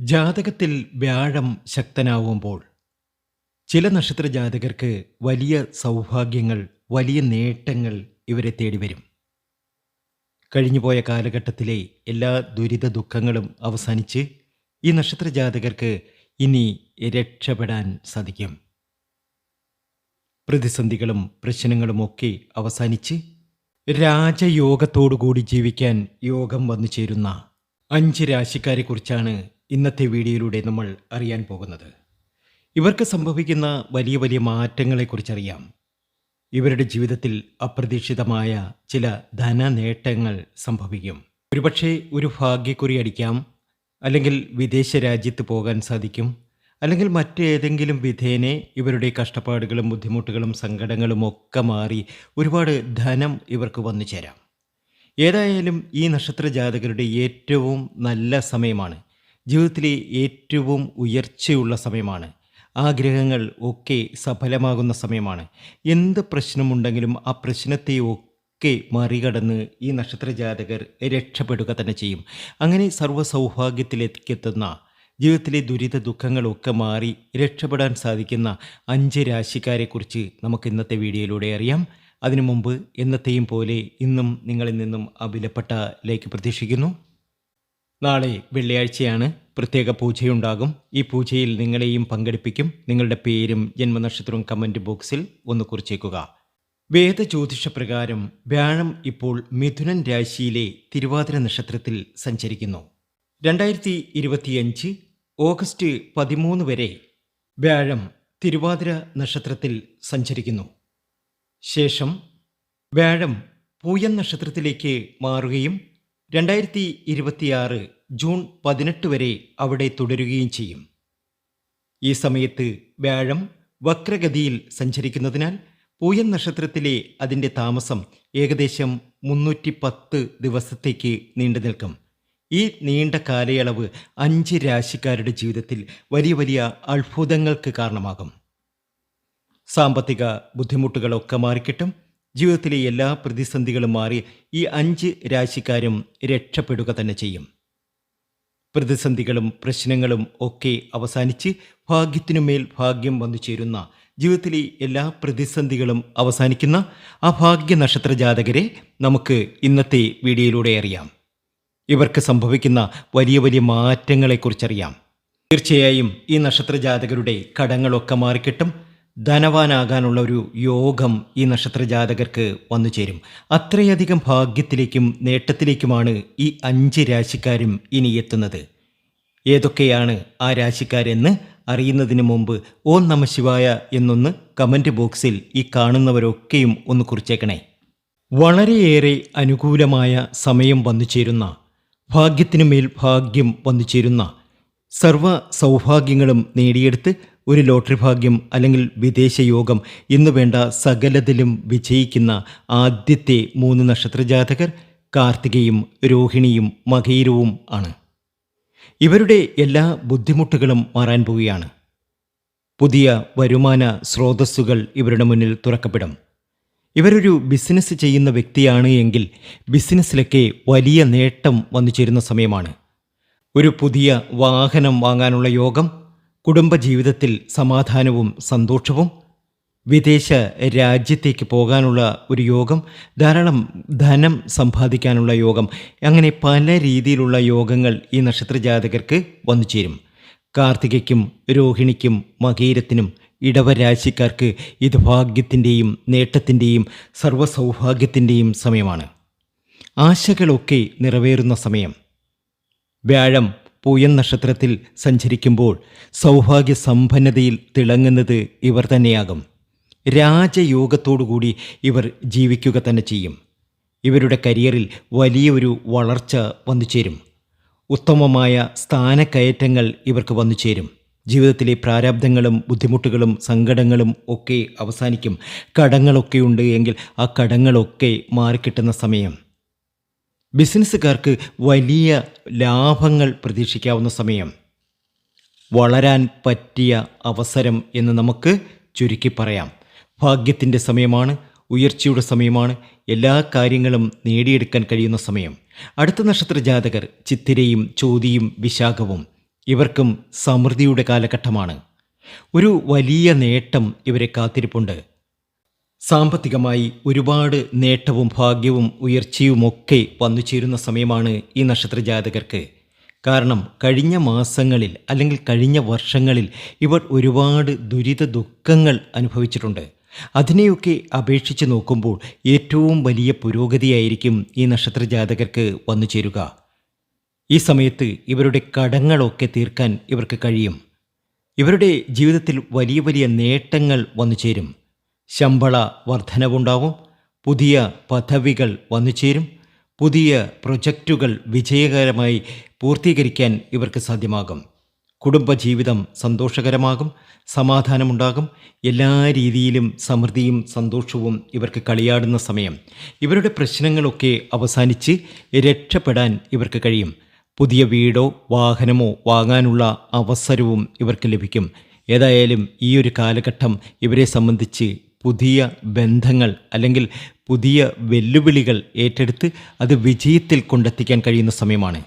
ജാതകത്തിൽ വ്യാഴം ശക്തനാവുമ്പോൾ ചില നക്ഷത്ര ജാതകർക്ക് വലിയ സൗഭാഗ്യങ്ങൾ വലിയ നേട്ടങ്ങൾ ഇവരെ തേടി വരും കഴിഞ്ഞുപോയ കാലഘട്ടത്തിലെ എല്ലാ ദുരിത ദുഃഖങ്ങളും അവസാനിച്ച് ഈ നക്ഷത്ര ജാതകർക്ക് ഇനി രക്ഷപ്പെടാൻ സാധിക്കും. പ്രതിസന്ധികളും പ്രശ്നങ്ങളുമൊക്കെ അവസാനിച്ച് രാജയോഗത്തോടുകൂടി ജീവിക്കാൻ യോഗം വന്നു ചേരുന്ന അഞ്ച് രാശിക്കാരെക്കുറിച്ചാണ് ഇന്നത്തെ വീഡിയോയിലൂടെ നമ്മൾ അറിയാൻ പോകുന്നത്. ഇവർക്ക് സംഭവിക്കുന്ന വലിയ വലിയ മാറ്റങ്ങളെക്കുറിച്ചറിയാം. ഇവരുടെ ജീവിതത്തിൽ അപ്രതീക്ഷിതമായ ചില ധന നേട്ടങ്ങൾ സംഭവിക്കും. ഒരുപക്ഷെ ഒരു ഭാഗ്യക്കുറി അടിക്കാം അല്ലെങ്കിൽ വിദേശ രാജ്യത്ത് പോകാൻ സാധിക്കും അല്ലെങ്കിൽ മറ്റേതെങ്കിലും വിധേനെ ഇവരുടെ കഷ്ടപ്പാടുകളും ബുദ്ധിമുട്ടുകളും സങ്കടങ്ങളും ഒക്കെ മാറി ഒരുപാട് ധനം ഇവർക്ക് വന്നു ചേരാം ഏതായാലും ഈ നക്ഷത്ര ജാതകരുടെ ഏറ്റവും നല്ല സമയമാണ്. ജീവിതത്തിലെ ഏറ്റവും ഉയർച്ചയുള്ള സമയമാണ്. ആഗ്രഹങ്ങൾ ഒക്കെ സഫലമാകുന്ന സമയമാണ്. എന്ത് പ്രശ്നമുണ്ടെങ്കിലും ആ പ്രശ്നത്തെ ഒക്കെ മറികടന്ന് ഈ നക്ഷത്ര ജാതകർ രക്ഷപ്പെടുക തന്നെ ചെയ്യും. അങ്ങനെ സർവസൗഭാഗ്യത്തിലേക്കെത്തുന്ന ജീവിതത്തിലെ ദുരിത ദുഃഖങ്ങളൊക്കെ മാറി രക്ഷപ്പെടാൻ സാധിക്കുന്ന അഞ്ച് രാശിക്കാരെക്കുറിച്ച് നമുക്ക് ഇന്നത്തെ വീഡിയോയിലൂടെ അറിയാം. അതിനു മുമ്പ് എന്നത്തെയും പോലെ ഇന്നും നിങ്ങളിൽ നിന്നും ആ വിലപ്പെട്ട ലൈക്ക് പ്രതീക്ഷിക്കുന്നു. നാളെ വെള്ളിയാഴ്ചയാണ് പ്രത്യേക പൂജയുണ്ടാകും. ഈ പൂജയിൽ നിങ്ങളെയും പങ്കെടുപ്പിക്കും. നിങ്ങളുടെ പേരും ജന്മനക്ഷത്രവും കമന്റ് ബോക്സിൽ ഒന്ന് കുറിച്ചേക്കുക. വേദജ്യോതിഷ പ്രകാരം വ്യാഴം ഇപ്പോൾ മിഥുനൻ രാശിയിലെ തിരുവാതിര നക്ഷത്രത്തിൽ സഞ്ചരിക്കുന്നു. രണ്ടായിരത്തി ഇരുപത്തിയഞ്ച് ഓഗസ്റ്റ് പതിമൂന്ന് വരെ വ്യാഴം തിരുവാതിര നക്ഷത്രത്തിൽ സഞ്ചരിക്കുന്നു. ശേഷം വ്യാഴം പൂയൻ നക്ഷത്രത്തിലേക്ക് മാറുകയും രണ്ടായിരത്തി ഇരുപത്തിയാറ് ജൂൺ പതിനെട്ട് വരെ അവിടെ തുടരുകയും ചെയ്യും. ഈ സമയത്ത് വ്യാഴം വക്രഗതിയിൽ സഞ്ചരിക്കുന്നതിനാൽ പൂയൻ നക്ഷത്രത്തിലെ അതിന്റെ താമസം ഏകദേശം മുന്നൂറ്റി പത്ത് ദിവസത്തേക്ക് നീണ്ടു നിൽക്കും. ഈ നീണ്ട കാലയളവ് അഞ്ച് രാശിക്കാരുടെ ജീവിതത്തിൽ വലിയ വലിയ അത്ഭുതങ്ങൾക്ക് കാരണമാകും. സാമ്പത്തിക ബുദ്ധിമുട്ടുകളൊക്കെ മാറിക്കിട്ടും ജീവിതത്തിലെ എല്ലാ പ്രതിസന്ധികളും മാറി ഈ അഞ്ച് രാശിക്കാരും രക്ഷപ്പെടുക തന്നെ ചെയ്യും. പ്രതിസന്ധികളും പ്രശ്നങ്ങളും ഒക്കെ അവസാനിച്ച് ഭാഗ്യത്തിനുമേൽ ഭാഗ്യം വന്നു ചേരുന്ന ജീവിതത്തിലെ എല്ലാ പ്രതിസന്ധികളും അവസാനിക്കുന്ന ആ ഭാഗ്യ നക്ഷത്ര ജാതകരെ നമുക്ക് ഇന്നത്തെ വീഡിയോയിലൂടെ അറിയാം. ഇവർക്ക് സംഭവിക്കുന്ന വലിയ വലിയ മാറ്റങ്ങളെക്കുറിച്ചറിയാം. തീർച്ചയായും ഈ നക്ഷത്ര ജാതകരുടെ കടങ്ങളൊക്കെ മാറിക്കിട്ടും. ധനവാനാകാനുള്ള ഒരു യോഗം ഈ നക്ഷത്ര ജാതകർക്ക് വന്നു ചേരും. അത്രയധികം ഭാഗ്യത്തിലേക്കും നേട്ടത്തിലേക്കുമാണ് ഈ അഞ്ച് രാശിക്കാരും ഇനി എത്തുന്നത്. ഏതൊക്കെയാണ് ആ രാശിക്കാരെന്ന് അറിയുന്നതിന് മുമ്പ് ഓം നമ ശിവായ എന്നൊന്ന് കമന്റ് ബോക്സിൽ ഈ കാണുന്നവരൊക്കെയും ഒന്ന് കുറിച്ചേക്കണേ. വളരെയേറെ അനുകൂലമായ സമയം വന്നു ചേരുന്ന ഭാഗ്യത്തിനുമേൽ ഭാഗ്യം വന്നു ചേരുന്ന സർവ സൗഭാഗ്യങ്ങളും നേടിയെടുത്ത് ഒരു ലോട്ടറി ഭാഗ്യം അല്ലെങ്കിൽ വിദേശ യോഗം എന്നു വേണ്ട സകലതിലും വിജയിക്കുന്ന ആദ്യത്തെ മൂന്ന് നക്ഷത്ര ജാതകർ കാർത്തികയും രോഹിണിയും മകീരവും ആണ്. ഇവരുടെ എല്ലാ ബുദ്ധിമുട്ടുകളും മാറാൻ പോവുകയാണ്. പുതിയ വരുമാന സ്രോതസ്സുകൾ ഇവരുടെ മുന്നിൽ തുറക്കപ്പെടും. ഇവരൊരു ബിസിനസ് ചെയ്യുന്ന വ്യക്തിയാണ് എങ്കിൽ ബിസിനസ്സിലൊക്കെ വലിയ നേട്ടം വന്നു ചേരുന്ന സമയമാണ്. ഒരു പുതിയ വാഹനം വാങ്ങാനുള്ള യോഗം കുടുംബജീവിതത്തിൽ സമാധാനവും സന്തോഷവും വിദേശ രാജ്യത്തേക്ക് പോകാനുള്ള ഒരു യോഗം ധാരാളം ധനം സമ്പാദിക്കാനുള്ള യോഗം അങ്ങനെ പല രീതിയിലുള്ള യോഗങ്ങൾ ഈ നക്ഷത്രജാതകർക്ക് വന്നു ചേരും കാർത്തികയ്ക്കും രോഹിണിക്കും മകീരത്തിനും ഇടവരാശിക്കാർക്ക് ഇത് ഭാഗ്യത്തിന്റെയും നേട്ടത്തിന്റെയും സർവസൗഭാഗ്യത്തിന്റെയും സമയമാണ്. ആശകളൊക്കെ നിറവേറുന്ന സമയം. വ്യാഴം പൂയൻ നക്ഷത്രത്തിൽ സഞ്ചരിക്കുമ്പോൾ സൗഭാഗ്യ സമ്പന്നതയിൽ തിളങ്ങുന്നത് ഇവർ തന്നെയാകും. രാജയോഗത്തോടുകൂടി ഇവർ ജീവിക്കുക തന്നെ ചെയ്യും. ഇവരുടെ കരിയറിൽ വലിയൊരു വളർച്ച വന്നു ചേരും. ഉത്തമമായ സ്ഥാനക്കയറ്റങ്ങൾ ഇവർക്ക് വന്നു ചേരും. ജീവിതത്തിലെ പ്രാരാബ്ദങ്ങളും ബുദ്ധിമുട്ടുകളും സങ്കടങ്ങളും ഒക്കെ അവസാനിക്കും. കടങ്ങളൊക്കെ ഉണ്ട് എങ്കിൽ ആ കടങ്ങളൊക്കെ മാറിക്കിട്ടുന്ന സമയം. ബിസിനസ്സുകാർക്ക് വലിയ ലാഭങ്ങൾ പ്രതീക്ഷിക്കാവുന്ന സമയം. വളരാൻ പറ്റിയ അവസരം എന്ന് നമുക്ക് ചുരുക്കി പറയാം. ഭാഗ്യത്തിന്റെ സമയമാണ് ഉയർച്ചയുടെ സമയമാണ് എല്ലാ കാര്യങ്ങളും നേടിയെടുക്കാൻ കഴിയുന്ന സമയം. അടുത്ത നക്ഷത്ര ജാതകർ ചിത്തിരയും ചോതിയും വിശാഖവും ഇവർക്കും സമൃദ്ധിയുടെ കാലഘട്ടമാണ്. ഒരു വലിയ നേട്ടം ഇവരെ കാത്തിരിപ്പുണ്ട്. സാമ്പത്തികമായി ഒരുപാട് നേട്ടവും ഭാഗ്യവും ഉയർച്ചയുമൊക്കെ വന്നു ചേരുന്ന സമയമാണ് ഈ നക്ഷത്ര ജാതകർക്ക് കാരണം കഴിഞ്ഞ മാസങ്ങളിൽ അല്ലെങ്കിൽ കഴിഞ്ഞ വർഷങ്ങളിൽ ഇവർ ഒരുപാട് ദുരിത ദുഃഖങ്ങൾ അനുഭവിച്ചിട്ടുണ്ട്. അതിനെയൊക്കെ അപേക്ഷിച്ച് നോക്കുമ്പോൾ ഏറ്റവും വലിയ പുരോഗതിയായിരിക്കും ഈ നക്ഷത്ര ജാതകർക്ക് വന്നു ചേരുക ഈ സമയത്ത് ഇവരുടെ കടങ്ങളൊക്കെ തീർക്കാൻ ഇവർക്ക് കഴിയും. ഇവരുടെ ജീവിതത്തിൽ വലിയ വലിയ നേട്ടങ്ങൾ വന്നു ചേരും ശമ്പള വർധനവുണ്ടാവും. പുതിയ പദവികൾ വന്നു ചേരും പുതിയ പ്രൊജക്റ്റുകൾ വിജയകരമായി പൂർത്തീകരിക്കാൻ ഇവർക്ക് സാധ്യമാകും. കുടുംബജീവിതം സന്തോഷകരമാകും. സമാധാനമുണ്ടാകും. എല്ലാ രീതിയിലും സമൃദ്ധിയും സന്തോഷവും ഇവർക്ക് കളിയാടുന്ന സമയം. ഇവരുടെ പ്രശ്നങ്ങളൊക്കെ അവസാനിച്ച് രക്ഷപ്പെടാൻ ഇവർക്ക് കഴിയും. പുതിയ വീടോ വാഹനമോ വാങ്ങാനുള്ള അവസരവും ഇവർക്ക് ലഭിക്കും. ഏതായാലും ഈ ഒരു കാലഘട്ടം ഇവരെ സംബന്ധിച്ച് പുതിയ ബന്ധങ്ങൾ അല്ലെങ്കിൽ പുതിയ വെല്ലുവിളികൾ ഏറ്റെടുത്ത് അത് വിജയത്തിൽ കൊണ്ടെത്തിക്കാൻ കഴിയുന്ന സമയമാണ്.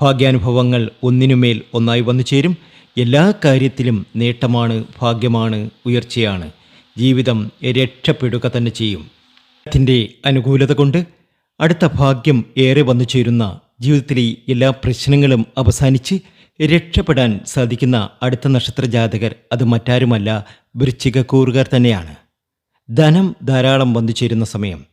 ഭാഗ്യാനുഭവങ്ങൾ ഒന്നിനുമേൽ ഒന്നായി വന്നു ചേരും. എല്ലാ കാര്യത്തിലും നേട്ടമാണ് ഭാഗ്യമാണ് ഉയർച്ചയാണ്. ജീവിതം രക്ഷപ്പെടുക തന്നെ ചെയ്യും. അതിന്റെ അനുകൂലത കൊണ്ട് അടുത്ത ഭാഗ്യം ഏറെ വന്നു ചേരുന്ന ജീവിതത്തിലെ എല്ലാ പ്രശ്നങ്ങളും അവസാനിച്ച് രക്ഷപ്പെടാൻ സാധിക്കുന്ന അടുത്ത നക്ഷത്ര ജാതകർ അത് മറ്റാരുമല്ല. വൃശ്ചികക്കൂറുകാർ തന്നെയാണ്. ധനം ധാരാളം വന്നു ചേരുന്ന സമയം.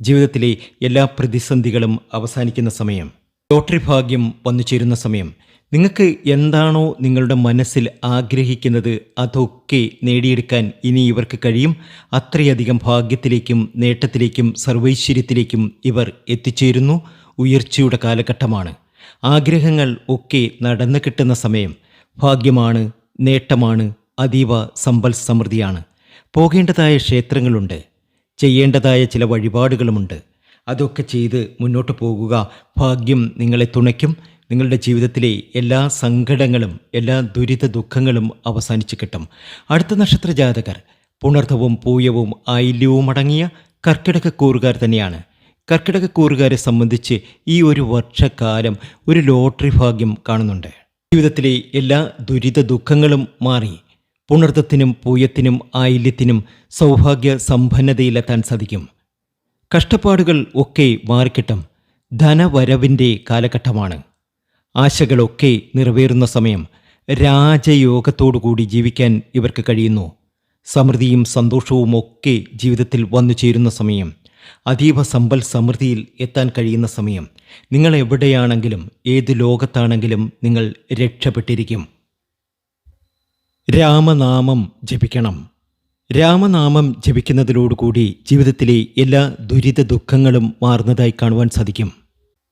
ജീവിതത്തിലെ എല്ലാ പ്രതിസന്ധികളും അവസാനിക്കുന്ന സമയം. ലോട്ടറി ഭാഗ്യം വന്നു ചേരുന്ന സമയം. നിങ്ങൾക്ക് എന്താണോ നിങ്ങളുടെ മനസ്സിൽ ആഗ്രഹിക്കുന്നത് അതൊക്കെ നേടിയെടുക്കാൻ ഇനി ഇവർക്ക് കഴിയും. അത്രയധികം ഭാഗ്യത്തിലേക്കും നേട്ടത്തിലേക്കും സർവൈശ്വര്യത്തിലേക്കും ഇവർ എത്തിച്ചേരുന്നു. ഉയർച്ചയുടെ കാലഘട്ടമാണ്. ആഗ്രഹങ്ങൾ ഒക്കെ നടന്നു കിട്ടുന്ന സമയം. ഭാഗ്യമാണ് നേട്ടമാണ് അതീവ സമ്പൽ സമൃദ്ധിയാണ്. പോകേണ്ടതായ ക്ഷേത്രങ്ങളുണ്ട്. ചെയ്യേണ്ടതായ ചില വഴിപാടുകളുമുണ്ട്. അതൊക്കെ ചെയ്ത് മുന്നോട്ട് പോകുക. ഭാഗ്യം നിങ്ങളെ തുണയ്ക്കും. നിങ്ങളുടെ ജീവിതത്തിലെ എല്ലാ സങ്കടങ്ങളും എല്ലാ ദുരിത ദുഃഖങ്ങളും അവസാനിച്ച് കിട്ടും. അടുത്ത നക്ഷത്ര ജാതകർ പുണർത്തവും പൂയവും ആയില്യവും അടങ്ങിയ കർക്കിടക കൂറുകാർ തന്നെയാണ്. കർക്കിടക കൂറുകാരെ സംബന്ധിച്ച് ഈ ഒരു വർഷക്കാലം ഒരു ലോട്ടറി ഭാഗ്യം കാണുന്നുണ്ട്. ജീവിതത്തിലെ എല്ലാ ദുരിത ദുഃഖങ്ങളും മാറി. പുണർത്തത്തിനും പൂയത്തിനും ആയില്യത്തിനും സൗഭാഗ്യ സമ്പന്നതയിലെത്താൻ സാധിക്കും. കഷ്ടപ്പാടുകൾ ഒക്കെ മാറിക്കിട്ടും ധനവരവിന്റെ കാലഘട്ടമാണ്. ആശകളൊക്കെ നിറവേറുന്ന സമയം രാജയോഗത്തോടുകൂടി ജീവിക്കാൻ ഇവർക്ക് കഴിയുന്നു. സമൃദ്ധിയും സന്തോഷവും ഒക്കെ ജീവിതത്തിൽ വന്നു ചേരുന്ന സമയം അതീവ സമ്പൽ സമൃദ്ധിയിൽ എത്താൻ കഴിയുന്ന സമയം. നിങ്ങൾ എവിടെയാണെങ്കിലും ഏത് ലോകത്താണെങ്കിലും നിങ്ങൾ രക്ഷപ്പെട്ടിരിക്കും. രാമനാമം ജപിക്കണം. രാമനാമം ജപിക്കുന്നതിലോടുകൂടി ജീവിതത്തിലെ എല്ലാ ദുരിത ദുഃഖങ്ങളും മാറുന്നതായി കാണുവാൻ സാധിക്കും.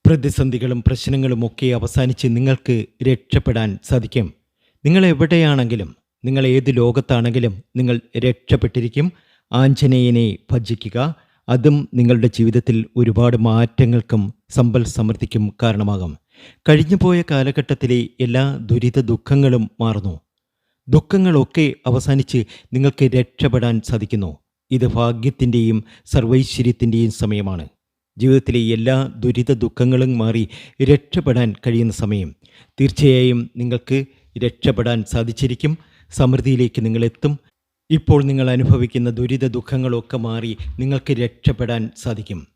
പ്രതിസന്ധികളും പ്രശ്നങ്ങളും ഒക്കെ അവസാനിച്ച് നിങ്ങൾക്ക് രക്ഷപ്പെടാൻ സാധിക്കും. നിങ്ങൾ എവിടെയാണെങ്കിലും നിങ്ങൾ ഏത് ലോകത്താണെങ്കിലും നിങ്ങൾ രക്ഷപ്പെട്ടിരിക്കും. ആഞ്ജനേയനെ ഭജിക്കുക. അതും നിങ്ങളുടെ ജീവിതത്തിൽ ഒരുപാട് മാറ്റങ്ങൾക്കും സമ്പൽ സമൃദ്ധിക്കും കാരണമാകും. കഴിഞ്ഞുപോയ കാലഘട്ടത്തിലെ എല്ലാ ദുരിത ദുഃഖങ്ങളും മാറുന്നു. ദുഃഖങ്ങളൊക്കെ അവസാനിച്ച് നിങ്ങൾക്ക് രക്ഷപ്പെടാൻ സാധിക്കുന്നു. ഇത് ഭാഗ്യത്തിന്റെയും സർവൈശ്വര്യത്തിന്റെയും സമയമാണ്. ജീവിതത്തിലെ എല്ലാ ദുരിത ദുഃഖങ്ങളും മാറി രക്ഷപ്പെടാൻ കഴിയുന്ന സമയം. തീർച്ചയായും നിങ്ങൾക്ക് രക്ഷപ്പെടാൻ സാധിച്ചിരിക്കും. സമൃദ്ധിയിലേക്ക് നിങ്ങളെത്തും. ഇപ്പോൾ നിങ്ങൾ അനുഭവിക്കുന്ന ദുരിത ദുഃഖങ്ങളൊക്കെ മാറി നിങ്ങൾക്ക് രക്ഷപ്പെടാൻ സാധിക്കും.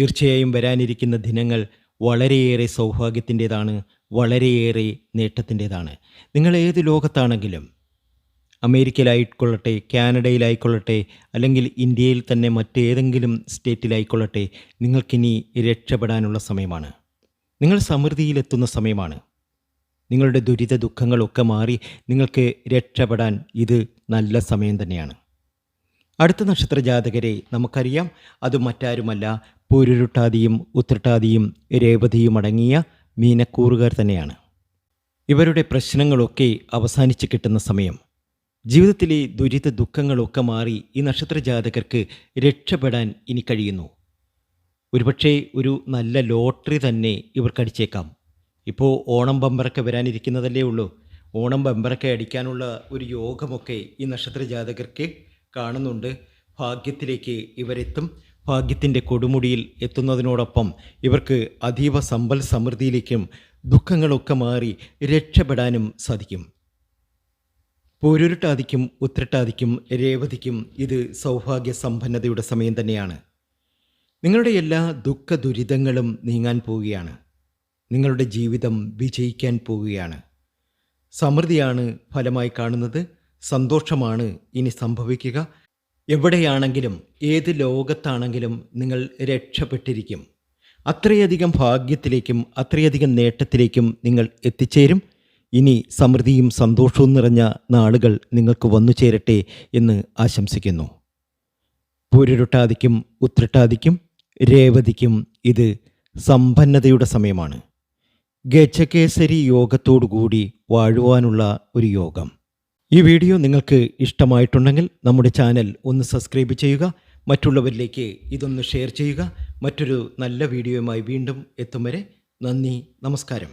തീർച്ചയായും വരാനിരിക്കുന്ന ദിനങ്ങൾ വളരെയേറെ സൗഭാഗ്യത്തിന്റെതാണ് വളരെയേറെ നേട്ടത്തിന്റെതാണ്. നിങ്ങൾ ഏത് ലോകത്താണെങ്കിലും അമേരിക്കയിലായിക്കൊള്ളട്ടെ കാനഡയിലായിക്കൊള്ളട്ടെ അല്ലെങ്കിൽ ഇന്ത്യയിൽ തന്നെ മറ്റേതെങ്കിലും സ്റ്റേറ്റിലായിക്കൊള്ളട്ടെ നിങ്ങൾക്കിനി രക്ഷപ്പെടാനുള്ള സമയമാണ്. നിങ്ങൾ സമൃദ്ധിയിലെത്തുന്ന സമയമാണ്. നിങ്ങളുടെ ദുരിത ദുഃഖങ്ങളൊക്കെ മാറി നിങ്ങൾക്ക് രക്ഷപ്പെടാൻ ഇത് നല്ല സമയം തന്നെയാണ്. അടുത്ത നക്ഷത്ര ജാതകരെ നമുക്കറിയാം. അത് മറ്റാരുമല്ല. പൂരുരുട്ടാതിയും ഉത്രട്ടാതിയും രേവതിയും അടങ്ങിയ മീനക്കൂറുകാർ തന്നെയാണ്. ഇവരുടെ പ്രശ്നങ്ങളൊക്കെ അവസാനിച്ച് കിട്ടുന്ന സമയം. ജീവിതത്തിലെ ദുരിത ദുഃഖങ്ങളൊക്കെ മാറി ഈ നക്ഷത്ര ജാതകർക്ക് രക്ഷപ്പെടാൻ ഇനി കഴിയുന്നു. ഒരുപക്ഷേ ഒരു നല്ല ലോട്ടറി തന്നെ ഇവർക്കടിച്ചേക്കാം ഇപ്പോൾ ഓണം ബമ്പറൊക്കെ വരാനിരിക്കുന്നതല്ലേ ഉള്ളൂ. ഓണം ബമ്പറൊക്കെ അടിക്കാനുള്ള ഒരു യോഗമൊക്കെ ഈ നക്ഷത്ര ജാതകർക്ക് കാണുന്നുണ്ട്. ഭാഗ്യത്തിലേക്ക് ഇവരെത്തും. ഭാഗ്യത്തിന്റെ കൊടുമുടിയിൽ എത്തുന്നതിനോടൊപ്പം ഇവർക്ക് അതീവ സമ്പൽ സമൃദ്ധിയിലേക്കും ദുഃഖങ്ങളൊക്കെ മാറി രക്ഷപ്പെടാനും സാധിക്കും. പൂരുരുട്ടാതിക്കും ഉത്രട്ടാതിക്കും രേവതിക്കും ഇത് സൗഭാഗ്യ സമ്പന്നതയുടെ സമയം തന്നെയാണ്. നിങ്ങളുടെ എല്ലാ ദുഃഖ ദുരിതങ്ങളും നീങ്ങാൻ പോവുകയാണ്. നിങ്ങളുടെ ജീവിതം വിജയിക്കാൻ പോവുകയാണ്. സമൃദ്ധിയാണ് ഫലമായി കാണുന്നത്. സന്തോഷമാണ് ഇനി സംഭവിക്കുക. എവിടെയാണെങ്കിലും ഏത് ലോകത്താണെങ്കിലും നിങ്ങൾ രക്ഷപ്പെട്ടിരിക്കും. അത്രയധികം ഭാഗ്യത്തിലേക്കും അത്രയധികം നേട്ടത്തിലേക്കും നിങ്ങൾ എത്തിച്ചേരും. ഇനി സമൃദ്ധിയും സന്തോഷവും നിറഞ്ഞ നാളുകൾ നിങ്ങൾക്ക് വന്നു ചേരട്ടെ എന്ന് ആശംസിക്കുന്നു. പൂരുരുട്ടാതിക്കും ഉത്രട്ടാതിക്കും രേവതിക്കും ഇത് സമ്പന്നതയുടെ സമയമാണ്. ഗജകേസരി യോഗത്തോടുകൂടി വാഴുവാനുള്ള ഒരു യോഗം. ഈ വീഡിയോ നിങ്ങൾക്ക് ഇഷ്ടമായിട്ടുണ്ടെങ്കിൽ നമ്മുടെ ചാനൽ ഒന്ന് സബ്സ്ക്രൈബ് ചെയ്യുക മറ്റുള്ളവരിലേക്ക് ഇതൊന്ന് ഷെയർ ചെയ്യുക. മറ്റൊരു നല്ല വീഡിയോയുമായി വീണ്ടും എത്തും വരെ നന്ദി നമസ്കാരം.